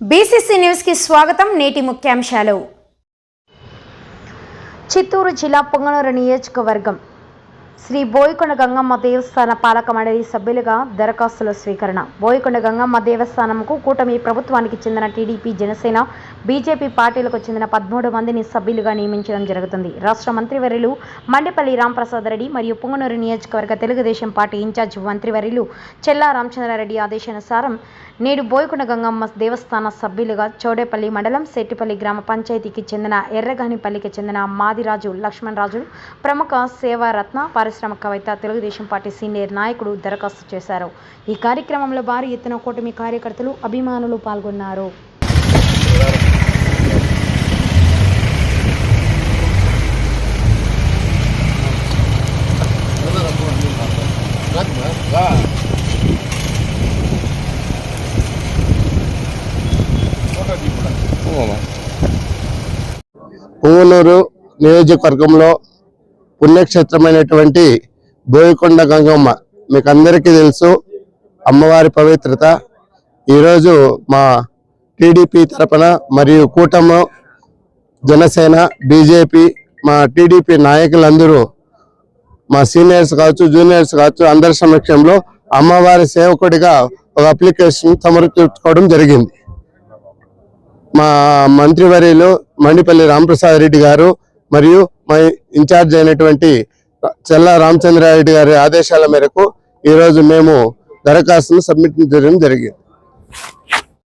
BCC న్యూస్కి స్వాగతం నేటి ముఖ్యాంశాలు. చిత్తూరు జిల్లా పొంగనూరు నియోజకవర్గం శ్రీ బోయకొండ గంగమ్మ దేవస్థాన పాలక మండలి సభ్యులుగా దరఖాస్తుల స్వీకరణ. బోయకొండ గంగమ్మ దేవస్థానంకు కూటమి ప్రభుత్వానికి చెందిన టీడీపీ జనసేన బీజేపీ పార్టీలకు చెందిన పదమూడు మందిని సభ్యులుగా నియమించడం జరుగుతుంది. రాష్ట్ర మంత్రివర్యులు మండిపల్లి రాంప్రసాద్ రెడ్డి మరియు పుంగనూరు నియోజకవర్గ తెలుగుదేశం పార్టీ ఇన్ఛార్జ్ మంత్రివర్యులు చెల్లా రామచంద్రారెడ్డి ఆదేశానుసారం నేడు బోయకొండ గంగమ్మ దేవస్థాన సభ్యులుగా చౌడేపల్లి మండలం సెట్టిపల్లి గ్రామ పంచాయతీకి చెందిన ఎర్రగానిపల్లికి చెందిన మాదిరాజు లక్ష్మణరాజు ప్రముఖ సేవారత్న పారిశ్రామికవేత్త తెలుగుదేశం పార్టీ సీనియర్ నాయకుడు దరఖాస్తు చేశారు. ఈ కార్యక్రమంలో భారీ ఎత్తున కూటమి కార్యకర్తలు అభిమానులు పాల్గొన్నారు. పువ్వులూరు నియోజకవర్గంలో పుణ్యక్షేత్రమైనటువంటి బోయకొండ గంగమ్మ. మీకు అందరికీ తెలుసు అమ్మవారి పవిత్రత. ఈరోజు మా టీడీపీ తరపున మరియు కూటమి జనసేన బీజేపీ మా టీడీపీ నాయకులందరూ మా సీనియర్స్ కావచ్చు జూనియర్స్ కావచ్చు అందరి సమక్షంలో అమ్మవారి సేవకుడిగా ఒక అప్లికేషన్ సమర్పించుకోవడం జరిగింది. మా మంత్రివర్యులు మండిపల్లి రామప్రసాద్ రెడ్డి గారు మరియు మా ఇన్ఛార్జ్ అయినటువంటి చెల్ల రామచంద్రారెడ్డి గారి ఆదేశాల మేరకు ఈరోజు మేము దరఖాస్తును సబ్మిట్ చేయడం జరిగింది.